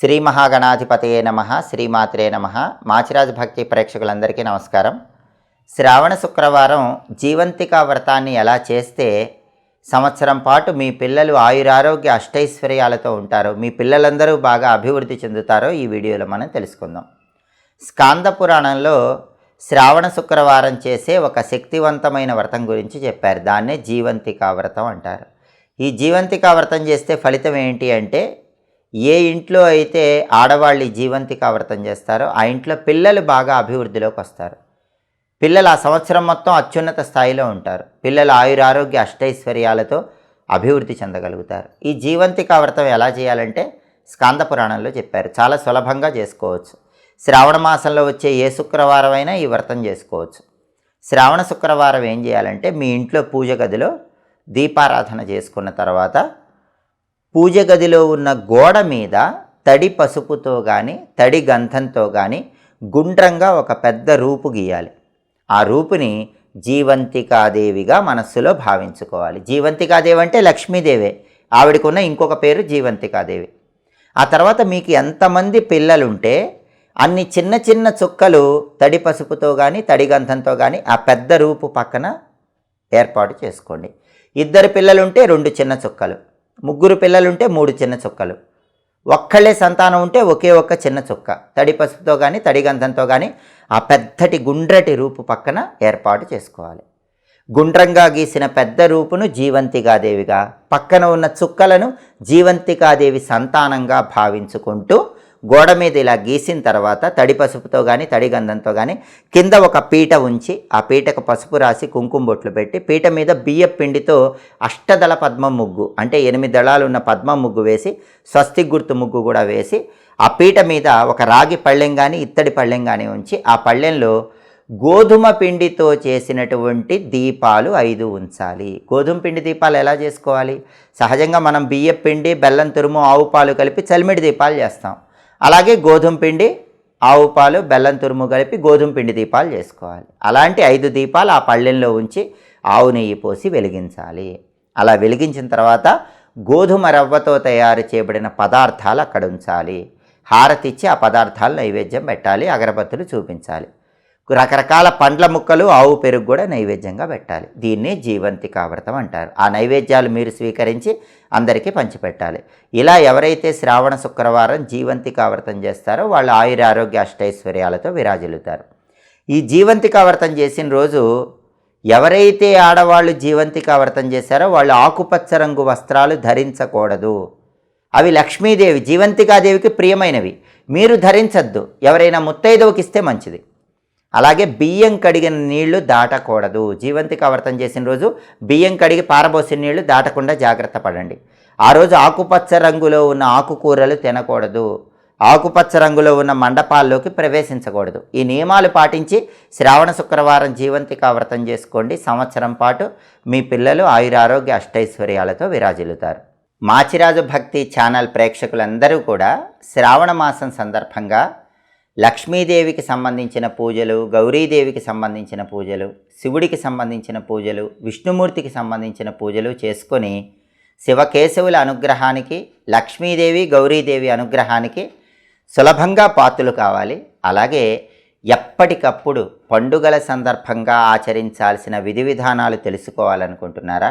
శ్రీ మహాగణాధిపతయే నమ శ్రీమాత్రే నమ. మాచిరాజు భక్తి ప్రేక్షకులందరికీ నమస్కారం. శ్రావణ శుక్రవారం జీవంతికా వ్రతాన్ని ఎలా చేస్తే సంవత్సరం పాటు మీ పిల్లలు ఆయురారోగ్య అష్టైశ్వర్యాలతో ఉంటారో మీ పిల్లలందరూ బాగా అభివృద్ధి చెందుతారో ఈ వీడియోలో మనం తెలుసుకుందాం. స్కాంద పురాణంలో శ్రావణ శుక్రవారం చేసే ఒక శక్తివంతమైన వ్రతం గురించి చెప్పారు. దాన్నే జీవంతికా వ్రతం అంటారు. ఈ జీవంతికా వ్రతం చేస్తే ఫలితం ఏంటి అంటే ఏ ఇంట్లో అయితే ఆడవాళ్ళు ఈ జీవంతికా వ్రతం చేస్తారో ఆ ఇంట్లో పిల్లలు బాగా అభివృద్ధిలోకి వస్తారు. పిల్లలు ఆ సంవత్సరం మొత్తం అత్యున్నత స్థాయిలో ఉంటారు. పిల్లలు ఆయురారోగ్య అష్టైశ్వర్యాలతో అభివృద్ధి చెందగలుగుతారు. ఈ జీవంతిక వ్రతం ఎలా చేయాలంటే స్కాంద పురాణంలో చెప్పారు. చాలా సులభంగా చేసుకోవచ్చు. శ్రావణ మాసంలో వచ్చే ఏ శుక్రవారం అయినా ఈ వ్రతం చేసుకోవచ్చు. శ్రావణ శుక్రవారం ఏం చేయాలంటే మీ ఇంట్లో పూజ గదిలో దీపారాధన చేసుకున్న తర్వాత పూజ గదిలో ఉన్న గోడ మీద తడి పసుపుతో కానీ తడి గంధంతో కానీ గుండ్రంగా ఒక పెద్ద రూపు గీయాలి. ఆ రూపుని జీవంతికాదేవిగా మనస్సులో భావించుకోవాలి. జీవంతికాదేవి అంటే లక్ష్మీదేవే. ఆవిడకున్న ఇంకొక పేరు జీవంతికాదేవి. ఆ తర్వాత మీకు ఎంతమంది పిల్లలుంటే అన్ని చిన్న చిన్న చుక్కలు తడి పసుపుతో కానీ తడి గంధంతో కానీ ఆ పెద్ద రూపు పక్కన ఏర్పాటు చేసుకోండి. ఇద్దరు పిల్లలుంటే రెండు చిన్న చుక్కలు. ముగ్గురు పిల్లలుంటే మూడు చిన్న చుక్కలు. ఒక్కళ్ళే సంతానం ఉంటే ఒకే ఒక్క చిన్న చుక్క. తడి పసుపుతో కానీ తడి గంధంతో కానీ ఆ పెద్దటి గుండ్రటి రూపు పక్కన ఏర్పాటు చేసుకోవాలి. గుండ్రంగా గీసిన పెద్ద రూపును జీవంతికాదేవిగా పక్కన ఉన్న చుక్కలను జీవంతికాదేవి సంతానంగా భావించుకుంటూ గోడ మీద ఇలా గీసిన తర్వాత తడి పసుపుతో కానీ తడి గంధంతో కానీ కింద ఒక పీట ఉంచి ఆ పీటకు పసుపు రాసి కుంకుమ బొట్లు పెట్టి పీట మీద బియ్య పిండితో అష్టదళ పద్మం ముగ్గు అంటే ఎనిమిది దళాలు ఉన్న పద్మం ముగ్గు వేసి స్వస్తి గుర్తు ముగ్గు కూడా వేసి ఆ పీట మీద ఒక రాగి పళ్ళెం కానీ ఇత్తడి పళ్ళెం కానీ ఉంచి ఆ పళ్ళెంలో గోధుమ పిండితో చేసినటువంటి దీపాలు ఐదు ఉంచాలి. గోధుమ పిండి దీపాలు ఎలా చేసుకోవాలి? సహజంగా మనం బియ్య పిండి బెల్లం తురుము ఆవు పాలు కలిపి చలిమిడి దీపాలు చేస్తాం. అలాగే గోధుమ పిండి ఆవు పాలు బెల్లం తురుము కలిపి గోధుమ పిండి దీపాలు చేసుకోవాలి. అలాంటి ఐదు దీపాలు ఆ పళ్ళెంలో ఉంచి ఆవు నెయ్యి పోసి వెలిగించాలి. అలా వెలిగించిన తర్వాత గోధుమ రవ్వతో తయారు చేయబడిన పదార్థాలు అక్కడ ఉంచాలి. హారతిచ్చి ఆ పదార్థాలు నైవేద్యం పెట్టాలి అగరబత్తులు చూపించాలి. రకరకాల పండ్ల ముక్కలు ఆవు పెరుగు కూడా నైవేద్యంగా పెట్టాలి. దీన్ని జీవంతిక వ్రతం అంటారు. ఆ నైవేద్యాలు మీరు స్వీకరించి అందరికీ పంచిపెట్టాలి. ఇలా ఎవరైతే శ్రావణ శుక్రవారం జీవంతిక వ్రతం చేస్తారో వాళ్ళు ఆయుర ఆరోగ్య అష్టైశ్వర్యాలతో విరాజిల్లుతారు. ఈ జీవంతిక వ్రతం చేసిన రోజు ఎవరైతే ఆడవాళ్ళు జీవంతిక వ్రతం చేశారో వాళ్ళు ఆకుపచ్చ రంగు వస్త్రాలు ధరించకూడదు. అవి లక్ష్మీదేవి జీవంతికాదేవికి ప్రియమైనవి. మీరు ధరించద్దు. ఎవరైనా ముత్తైదవకి ఇస్తే మంచిది. అలాగే బియ్యం కడిగిన నీళ్ళు దాటకూడదు. జీవంతిక వ్రతం చేసిన రోజు బియ్యం కడిగి పారబోసిన నీళ్ళు దాటకుండా జాగ్రత్త పడండి. ఆ రోజు ఆకుపచ్చ రంగులో ఉన్న ఆకుకూరలు తినకూడదు. ఆకుపచ్చ రంగులో ఉన్న మండపాల్లోకి ప్రవేశించకూడదు. ఈ నియమాలు పాటించి శ్రావణ శుక్రవారం జీవంతిక వ్రతం చేసుకోండి. సంవత్సరం పాటు మీ పిల్లలు ఆయురారోగ్య అష్టైశ్వర్యాలతో విరాజిల్లుతారు. మాచిరాజు భక్తి ఛానల్ ప్రేక్షకులందరూ కూడా శ్రావణ మాసం సందర్భంగా లక్ష్మీదేవికి సంబంధించిన పూజలు గౌరీదేవికి సంబంధించిన పూజలు శివుడికి సంబంధించిన పూజలు విష్ణుమూర్తికి సంబంధించిన పూజలు చేసుకొని శివకేశవుల అనుగ్రహానికి లక్ష్మీదేవి గౌరీదేవి అనుగ్రహానికి సులభంగా పాత్రలు కావాలి. అలాగే ఎప్పటికప్పుడు పండుగల సందర్భంగా ఆచరించాల్సిన విధి విధానాలు తెలుసుకోవాలనుకుంటున్నారా?